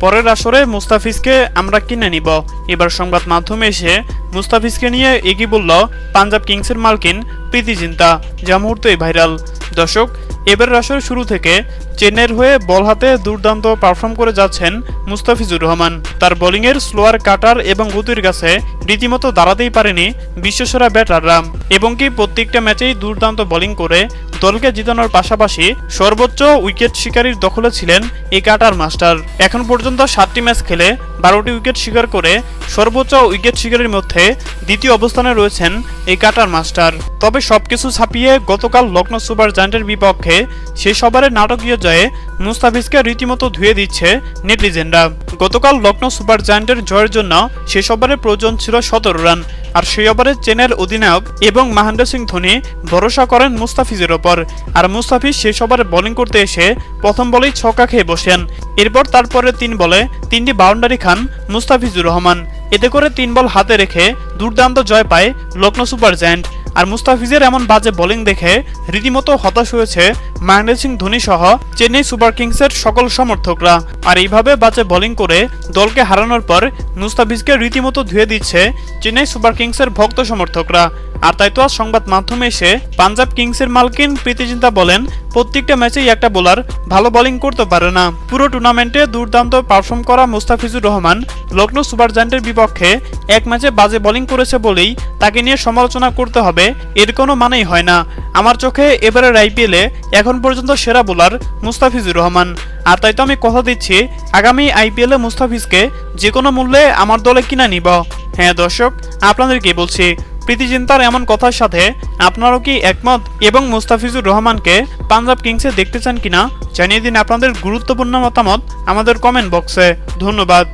পরের আসরে মুস্তাফিজকে আমরা কিনে নিব। এবার সংবাদ মাধ্যমে এসে মুস্তাফিজকে নিয়ে এগিয়ে বলল পাঞ্জাব কিংসের মালকিন প্রীতি চিন্তা যা মুহূর্তেই ভাইরাল। দর্শক, এবারের আসরের শুরু থেকে চেন্নাইয়ের হয়ে বল হাতে দুর্দান্ত পারফর্ম করে যাচ্ছেন মুস্তাফিজুর রহমান। তার বোলিংয়ের স্লোয়ার কাটার এবং গতির কাছে রীতিমতো দাঁড়াতেই পারেনি বিশ্বসেরা ব্যাটাররা। এবং কি প্রত্যেকটা ম্যাচেই দুর্দান্ত বোলিং করে দলকে জিতানোর পাশাপাশি সর্বোচ্চ উইকেট শিকারীর দখলে ছিলেন এই কাটার মাস্টার এখন পর্যন্ত সাতটি ম্যাচ খেলে বারোটি উইকেট শিকার করে সর্বোচ্চ উইকেট শিকারীর মধ্যে দ্বিতীয় অবস্থানে রয়েছেন এই কাটার মাস্টার তবে সবকিছু ছাপিয়ে গতকাল লক্ষ্ণৌ সুপার জায়ান্টের বিপক্ষে শেষ ওভারের নাটকীয় জয়ে মুস্তাফিজকে রীতিমতো ধুয়ে দিচ্ছে নেটিজেনরা। গতকাল লক্ষ্ণৌ সুপার জায়ান্টের জয়ের জন্য শেষ ওভারে প্রয়োজন ছিল সতেরো রান, আর সেই ওভারে চেনের অধিনায়ক এবং মহেন্দ্র সিং ধোনি ভরসা করেন মুস্তাফিজের ওপর। আর মুস্তাফিজ শেষ ওভারে বোলিং করতে এসে প্রথম বলেই ছক্কা খেয়ে বসেন। এরপর তারপরে তিন বলে তিনটি বাউন্ডারি খান মুস্তাফিজুর রহমান। এতে করে তিন বল হাতে রেখে দুর্দান্ত জয় পায় লক্ষ্ণৌ সুপার জায়ান্ট। আর মুস্তাফিজের এমন বাজে বোলিং দেখে রীতিমতো হতাশ হয়েছে মহেন্দ্র সিং ধোনি সহ চেন্নাই সুপার কিংসের সকল সমর্থকরা। আর এইভাবে বাজে বোলিং করে দলকে হারানোর পর মুস্তাফিজকে রীতিমতো ধুয়ে দিচ্ছে চেন্নাই সুপার কিংসের ভক্ত সমর্থকরা। আর তাই তো আজ সংবাদ মাধ্যমে এসে পাঞ্জাব কিংসের মালকিন প্রীতিচিন্তা বলেন, প্রত্যেকটা ম্যাচেই একটা বোলার ভালো বোলিং করতে পারে না। পুরো টুর্নামেন্টে দুর্দান্ত পারফর্ম করা মুস্তাফিজুর রহমান লক্ষ্ণৌ সুপার জায়ান্টের বিপক্ষে এক ম্যাচে বাজে বোলিং করেছে বলেই তাকে নিয়ে সমালোচনা করতে হবে, এর কোনো মানেই হয় না। আমার চোখে এবারের আইপিএলে এখন পর্যন্ত সেরা বোলার মুস্তাফিজুর রহমান। আর তাই তো আমি কথা দিচ্ছি, আগামী আইপিএলে মুস্তাফিজকে যে কোনো মূল্যে আমার দলে কিনা নিব। হ্যাঁ দর্শক আপনাদেরকে বলছি প্রীতিচিন্তার এমন কথার সাথে আপনারাও কি একমত এবং মুস্তাফিজুর রহমানকে পাঞ্জাব কিংসে দেখতে চান কিনা, জানিয়ে দিন আপনাদের গুরুত্বপূর্ণ মতামত আমাদের কমেন্ট বক্সে ধন্যবাদ।